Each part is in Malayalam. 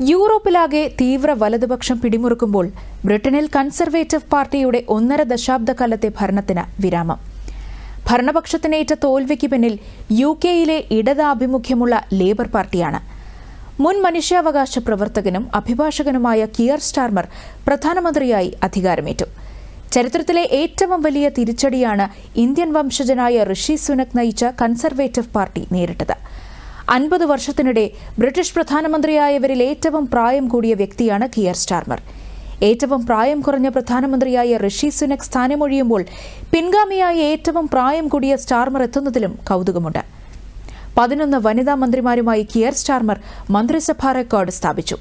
യൂറോപ്പിലാകെ തീവ്ര വലതുപക്ഷം പിടിമുറുക്കുമ്പോൾ ബ്രിട്ടനിൽ കൺസർവേറ്റീവ് പാർട്ടിയുടെ ഒന്നര ദശാബ്ദക്കാലത്തെ ഭരണത്തിന് വിരാമം. ഭരണപക്ഷത്തിനേറ്റ തോൽവിക്ക് പിന്നിൽ യു കെയിലെ ഇടതാഭിമുഖ്യമുള്ള ലേബർ പാർട്ടിയാണ്. മുൻ മനുഷ്യാവകാശ പ്രവർത്തകനും അഭിഭാഷകനുമായ കിയർ സ്റ്റാർമർ പ്രധാനമന്ത്രിയായി അധികാരമേറ്റു. ചരിത്രത്തിലെ ഏറ്റവും വലിയ തിരിച്ചടിയാണ് ഇന്ത്യൻ വംശജനായ ഋഷി സുനക് നയിച്ച കൺസർവേറ്റീവ് പാർട്ടി നേരിട്ടത്. അൻപത് വർഷത്തിനിടെ ബ്രിട്ടീഷ് പ്രധാനമന്ത്രിയായവരിൽ ഏറ്റവും പ്രായം കൂടിയ വ്യക്തിയാണ് കിയർ സ്റ്റാർമർ. ഏറ്റവും പ്രായം കുറഞ്ഞ പ്രധാനമന്ത്രിയായ ഋഷി സുനക് സ്ഥാനമൊഴിയുമ്പോൾ പിൻഗാമിയായ ഏറ്റവും പ്രായം കൂടിയ സ്റ്റാർമർ എത്തുന്നതിലും കൗതുകമുണ്ട്. പതിനൊന്ന് വനിതാ മന്ത്രിമാരുമായി കിയർ സ്റ്റാർമർ മന്ത്രിസഭാ റെക്കോർഡ് സ്ഥാപിച്ചു.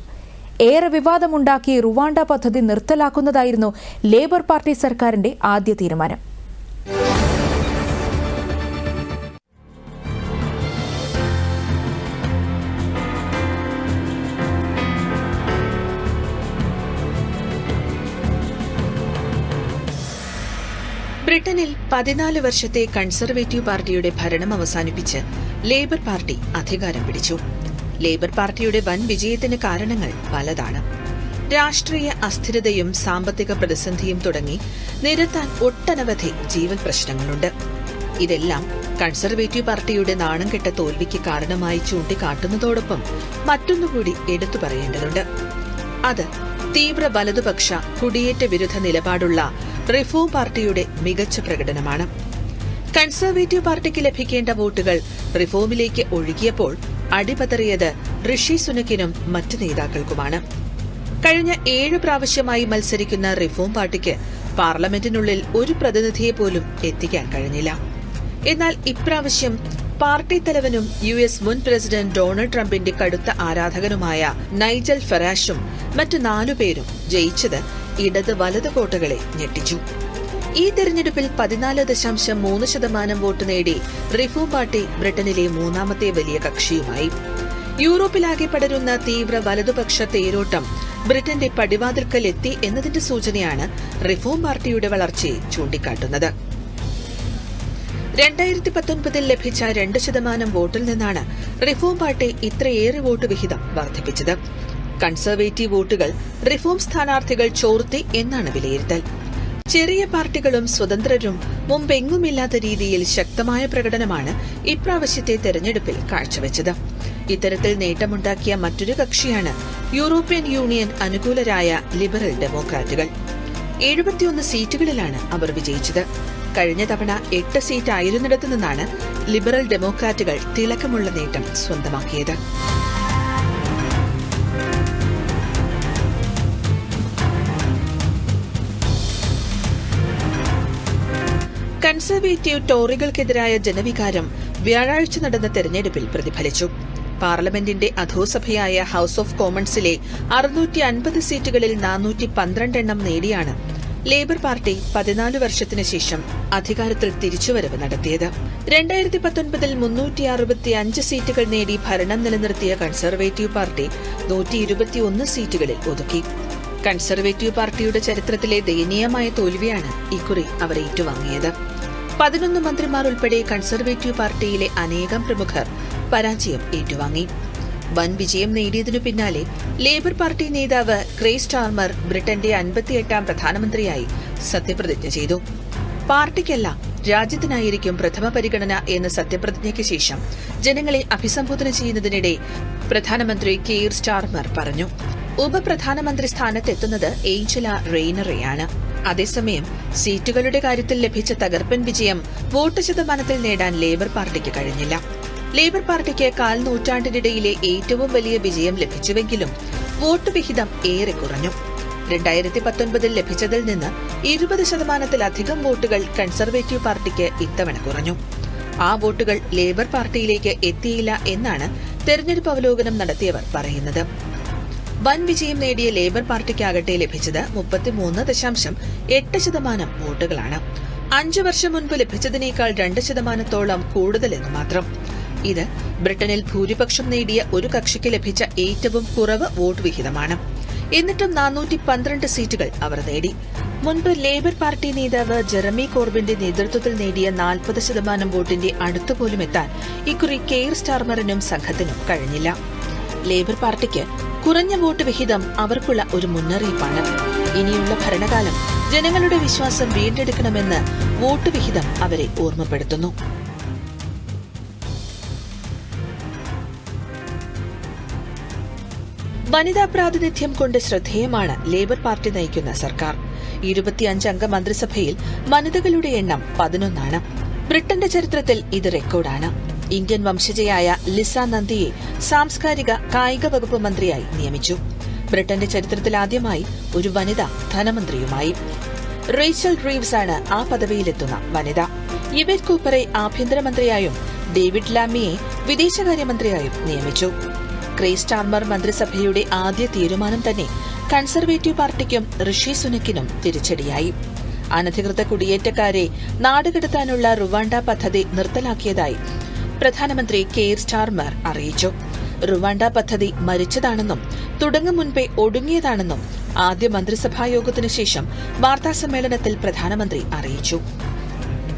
ഏറെ വിവാദമുണ്ടാക്കി റുവാണ്ട പദ്ധതി നിർത്തലാക്കുന്നതായിരുന്നു ലേബർ പാർട്ടി സർക്കാരിന്റെ ആദ്യ തീരുമാനം. ബ്രിട്ടനിൽ പതിനാല് വർഷത്തെ കൺസർവേറ്റീവ് പാർട്ടിയുടെ ഭരണം അവസാനിപ്പിച്ച് ലേബർ പാർട്ടി അധികാരം പിടിച്ചു. ലേബർ പാർട്ടിയുടെ വൻ വിജയത്തിന് കാരണങ്ങൾ പലതാണ്. രാഷ്ട്രീയ അസ്ഥിരതയും സാമ്പത്തിക പ്രതിസന്ധിയും തുടങ്ങി നിരത്താൻ ഒട്ടനവധി ജീവൻ പ്രശ്നങ്ങളുണ്ട്. ഇതെല്ലാം കൺസർവേറ്റീവ് പാർട്ടിയുടെ നാണം കെട്ട തോൽവിക്ക് കാരണമായി ചൂണ്ടിക്കാട്ടുന്നതോടൊപ്പം മറ്റൊന്നുകൂടി എടുത്തു പറയേണ്ടതുണ്ട്. അത് തീവ്ര വലതുപക്ഷ കുടിയേറ്റ വിരുദ്ധ നിലപാടുള്ള റിഫോം പാർട്ടിയുടെ മികച്ച പ്രകടനമാണ്. കൺസർവേറ്റീവ് പാർട്ടിക്ക് ലഭിക്കേണ്ട വോട്ടുകൾ റിഫോമിലേക്ക് ഒഴുകിയപ്പോൾ അടിപതറിയത് ഋഷി സുനക്കിനും മറ്റ് നേതാക്കൾക്കുമാണ്. കഴിഞ്ഞ ഏഴ് പ്രാവശ്യമായി മത്സരിക്കുന്ന റിഫോം പാർട്ടിക്ക് പാർലമെന്റിനുള്ളിൽ ഒരു പ്രതിനിധിയെ പോലും എത്തിക്കാൻ കഴിഞ്ഞില്ല. എന്നാൽ ഇപ്രാവശ്യം പാർട്ടി തലവനും യു എസ് മുൻ പ്രസിഡന്റ് ഡൊണാൾഡ് ട്രംപിന്റെ കടുത്ത ആരാധകനുമായ നൈജൽ ഫെറാഷും മറ്റു നാലുപേരും ജയിച്ചത് ഇടത് വലത് കോട്ടകളെ ഞെട്ടിച്ചു. ഈ തെരഞ്ഞെടുപ്പിൽ പതിനാല് ദശാംശം മൂന്ന് ശതമാനം വോട്ട് നേടി റിഫോം പാർട്ടി ബ്രിട്ടനിലെ മൂന്നാമത്തെ വലിയ കക്ഷിയുമായി. യൂറോപ്പിലാകെ പടരുന്ന തീവ്ര വലതുപക്ഷ തേരോട്ടം ബ്രിട്ടന്റെ പടിവാതിൽക്കൽ എത്തി എന്നതിന്റെ സൂചനയാണ് റിഫോം പാർട്ടിയുടെ വളർച്ചയെ ചൂണ്ടിക്കാട്ടുന്നത്. രണ്ടായിരത്തി പത്തൊൻപതിൽ ലഭിച്ച രണ്ട് ശതമാനം വോട്ടിൽ നിന്നാണ് റിഫോം പാർട്ടി ഇത്രയേറെ വോട്ട് വിഹിതം വർദ്ധിപ്പിച്ചത്. കൺസർവേറ്റീവ് വോട്ടുകൾ റിഫോം സ്ഥാനാർത്ഥികൾ ചോർത്തി എന്നാണ് വിലയിരുത്തൽ. ചെറിയ പാർട്ടികളും സ്വതന്ത്രരും മുമ്പെങ്ങുമില്ലാത്ത രീതിയിൽ ശക്തമായ പ്രകടനമാണ് ഇപ്രാവശ്യത്തെ തെരഞ്ഞെടുപ്പിൽ കാഴ്ചവെച്ചത്. ഇത്തരത്തിൽ നേട്ടമുണ്ടാക്കിയ മറ്റൊരു കക്ഷിയാണ് യൂറോപ്യൻ യൂണിയൻ അനുകൂലരായ ലിബറൽ ഡെമോക്രാറ്റുകൾ. എഴുപത്തിയൊന്ന് സീറ്റുകളിലാണ് അവർ വിജയിച്ചത്. കഴിഞ്ഞ തവണ എട്ട് സീറ്റ് ആയിരുന്നിടത്തു നിന്നാണ് ലിബറൽ ഡെമോക്രാറ്റുകൾ തിളക്കമുള്ള നേട്ടം സ്വന്തമാക്കിയത്. കൺസർവേറ്റീവ് ടോറികൾക്കെതിരായ ജനവികാരം വ്യാഴാഴ്ച നടന്ന തെരഞ്ഞെടുപ്പിൽ പ്രതിഫലിച്ചു. പാർലമെന്റിന്റെ അധോസഭയായ ഹൌസ് ഓഫ് കോമൺസിലെ അറുന്നൂറ്റി അൻപത് സീറ്റുകളിൽ നാനൂറ്റി പന്ത്രണ്ടെണ്ണം നേടിയാണ് ലേബർ പാർട്ടി പതിനാല് വർഷത്തിന് ശേഷം അധികാരത്തിൽ തിരിച്ചുവരവ് നടത്തിയത്. രണ്ടായിരത്തി പത്തൊൻപതിൽ മുന്നൂറ്റി അറുപത്തി അഞ്ച് സീറ്റുകൾ നേടി ഭരണം നിലനിർത്തിയ കൺസർവേറ്റീവ് പാർട്ടി നൂറ്റി ഇരുപത്തിയൊന്ന് സീറ്റുകളിൽ ഒതുക്കി. കൺസർവേറ്റീവ് പാർട്ടിയുടെ ചരിത്രത്തിലെ ദയനീയമായ തോൽവിയാണ് ഇക്കുറി അവർ ഏറ്റുവാങ്ങിയത്. പതിനൊന്ന് മന്ത്രിമാർ ഉൾപ്പെടെ കൺസർവേറ്റീവ് പാർട്ടിയിലെ അനേകം പ്രമുഖർ പരാജയം ഏറ്റുവാങ്ങി. വൻ വിജയം നേടിയതിനു പിന്നാലെ ലേബർ പാർട്ടി നേതാവ് ക്രേസ് ടാർമർ ബ്രിട്ടന്റെ അൻപത്തിയെട്ടാം പ്രധാനമന്ത്രിയായി സത്യപ്രതിജ്ഞ ചെയ്തു. പാർട്ടിക്കല്ല രാജ്യത്തിനായിരിക്കും പ്രഥമ പരിഗണന എന്ന സത്യപ്രതിജ്ഞയ്ക്ക് ശേഷം ജനങ്ങളെ അഭിസംബോധന ചെയ്യുന്നതിനിടെ പ്രധാനമന്ത്രി കെയർ സ്റ്റാർമർ പറഞ്ഞു. ഉപപ്രധാനമന്ത്രി സ്ഥാനത്തെത്തുന്നത് ഏഞ്ചല റെയ്നറെയാണ്. അതേസമയം സീറ്റുകളുടെ കാര്യത്തിൽ ലഭിച്ച തകർപ്പൻ വിജയം വോട്ട് ശതമാനത്തിൽ നേടാൻ ലേബർ പാർട്ടിക്ക് കഴിഞ്ഞില്ല. ലേബർ പാർട്ടിക്ക് കാൽ നൂറ്റാണ്ടിനിടയിലെ ഏറ്റവും വലിയ വിജയം ലഭിച്ചുവെങ്കിലും വോട്ട് വിഹിതം ഏറെ കുറഞ്ഞു. രണ്ടായിരത്തി പത്തൊൻപതിൽ ലഭിച്ചതിൽ നിന്ന് ഇരുപത് ശതമാനത്തിലധികം വോട്ടുകൾ കൺസർവേറ്റീവ് പാർട്ടിക്ക് ഇത്തവണ കുറഞ്ഞു. ആ വോട്ടുകൾ ലേബർ പാർട്ടിയിലേക്ക് എത്തിയില്ല എന്നാണ് തെരഞ്ഞെടുപ്പ് അവലോകനം നടത്തിയവർ പറയുന്നത്. വൻ വിജയം നേടിയ ലേബർ പാർട്ടിക്കാകട്ടെ ലഭിച്ചത് മുപ്പത്തിമൂന്ന് ദശാംശം എട്ട് ശതമാനം വോട്ടുകളാണ്. അഞ്ചു വർഷം മുൻപ് ലഭിച്ചതിനേക്കാൾ രണ്ട് ശതമാനത്തോളം കൂടുതലെന്ന് മാത്രം. ഇത് ബ്രിട്ടനിൽ ഭൂരിപക്ഷം നേടിയ ഒരു കക്ഷിക്ക് ലഭിച്ച ഏറ്റവും കുറവ് വോട്ട് വിഹിതമാണ്. എന്നിട്ടും നാനൂറ്റി പന്ത്രണ്ട് സീറ്റുകൾ അവർ നേടി. മുൻപ് ലേബർ പാർട്ടി നേതാവ് ജെറമി കോർബിന്റെ നേതൃത്വത്തിൽ നേടിയ നാൽപ്പത് ശതമാനം വോട്ടിന്റെ അടുത്തുപോലും എത്താൻ ഇക്കുറി കെയർ സ്റ്റാർമറിനും സംഘത്തിനും കഴിഞ്ഞില്ല. ലേബർ പാർട്ടിക്ക് കുറഞ്ഞ വോട്ട് വിഹിതം അവർക്കുള്ള ഒരു മുന്നറിയിപ്പാണ്. ഇനിയുള്ള ഭരണകാലം ജനങ്ങളുടെ വിശ്വാസം വീണ്ടെടുക്കണമെന്ന് വോട്ട് വിഹിതം അവരെ ഓർമ്മപ്പെടുത്തുന്നു. വനിതാ പ്രാതിനിധ്യം കൊണ്ട് ശ്രദ്ധേയമാണ് ലേബർ പാർട്ടി നയിക്കുന്ന സർക്കാർ. ഇരുപത്തിയഞ്ചംഗ മന്ത്രിസഭയിൽ വനിതകളുടെ എണ്ണം പതിനൊന്നാണ്. ബ്രിട്ടന്റെ ചരിത്രത്തിൽ ഇത് റെക്കോർഡാണ്. ഇന്ത്യൻ വംശജയായ ലിസ നന്ദിയെ സാംസ്കാരിക കായിക വകുപ്പ് മന്ത്രിയായി നിയമിച്ചു. ബ്രിട്ടന്റെ ചരിത്രത്തിലാദ്യമായി ഒരു വനിത ധനമന്ത്രിയുമായി. റേച്ചൽ റീവ്സ് ആണ് ആ പദവിയിലെത്തുന്ന വനിത. ഇവറ്റ് കൂപ്പറെ ആഭ്യന്തരമന്ത്രിയായും ഡേവിഡ് ലാമിയെ വിദേശകാര്യമന്ത്രിയായും നിയമിച്ചു. ക്രേസ് ടാർമർ മന്ത്രിസഭയുടെ ആദ്യ തീരുമാനം തന്നെ കൺസർവേറ്റീവ് പാർട്ടിക്കും ഋഷി സുനക്കിനും തിരിച്ചടിയായി. അനധികൃത കുടിയേറ്റക്കാരെ നാടുകടത്താനുള്ള റുവാണ്ട പദ്ധതി നിർത്തലാക്കിയതായി പ്രധാനമന്ത്രി കെയർ സ്റ്റാർമർ അറിയിച്ചു. റുവാണ്ട പദ്ധതി മരിച്ചതാണെന്നും തുടങ്ങും മുൻപേ ഒടുങ്ങിയതാണെന്നും ആദ്യ മന്ത്രിസഭാ യോഗത്തിനു ശേഷം വാർത്താസമ്മേളനത്തിൽ പ്രധാനമന്ത്രി അറിയിച്ചു.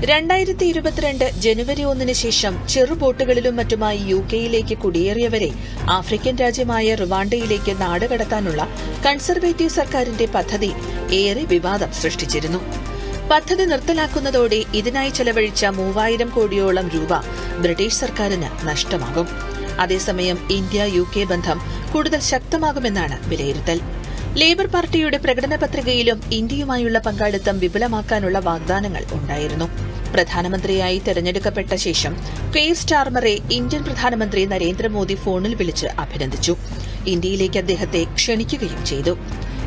രണ്ടായിരത്തി ഇരുപത്തിരണ്ട് ജനുവരി ഒന്നിന് ശേഷം ചെറുബോട്ടുകളിലും മറ്റുമായി യു കെയിലേക്ക് കുടിയേറിയവരെ ആഫ്രിക്കൻ രാജ്യമായ റുവാണ്ടയിലേക്ക് നാടുകടത്താനുള്ള കൺസർവേറ്റീവ് സർക്കാരിന്റെ പദ്ധതി ഏറെ വിവാദം സൃഷ്ടിച്ചിരുന്നു. പദ്ധതി നിർത്തലാക്കുന്നതോടെ ഇതിനായി ചെലവഴിച്ച മൂവായിരം കോടിയോളം രൂപ ബ്രിട്ടീഷ് സർക്കാരിന് നഷ്ടമാകും. അതേസമയം ഇന്ത്യ യു കെ ബന്ധം കൂടുതൽ ശക്തമാകുമെന്നാണ് വിലയിരുത്തൽ. ലേബർ പാർട്ടിയുടെ പ്രകടന പത്രികയിലും ഇന്ത്യയുമായുള്ള പങ്കാളിത്തം വിപുലമാക്കാനുള്ള വാഗ്ദാനങ്ങൾ ഉണ്ടായിരുന്നു. പ്രധാനമന്ത്രിയായി തെരഞ്ഞെടുക്കപ്പെട്ട ശേഷം കെയർ സ്റ്റാർമറെ ഇന്ത്യൻ പ്രധാനമന്ത്രി നരേന്ദ്രമോദി ഫോണിൽ വിളിച്ച് അഭിനന്ദിച്ചു. ഇന്ത്യയിലേക്ക് അദ്ദേഹത്തെ ക്ഷണിക്കുകയും ചെയ്തു.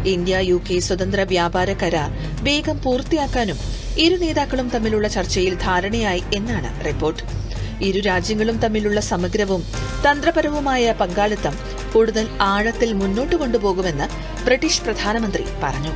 ഇന്ത്യ യു കെ സ്വതന്ത്ര വ്യാപാര കരാർ വേഗം പൂർത്തിയാക്കാനും ഇരു നേതാക്കളും തമ്മിലുള്ള ചർച്ചയിൽ ധാരണയായി എന്നാണ് റിപ്പോർട്ട്. ഇരു രാജ്യങ്ങളും തമ്മിലുള്ള സമഗ്രവും തന്ത്രപരവുമായ പങ്കാളിത്തം കൂടുതൽ ആഴത്തിൽ മുന്നോട്ട് കൊണ്ടുപോകുമെന്ന് ബ്രിട്ടീഷ് പ്രധാനമന്ത്രി പറഞ്ഞു.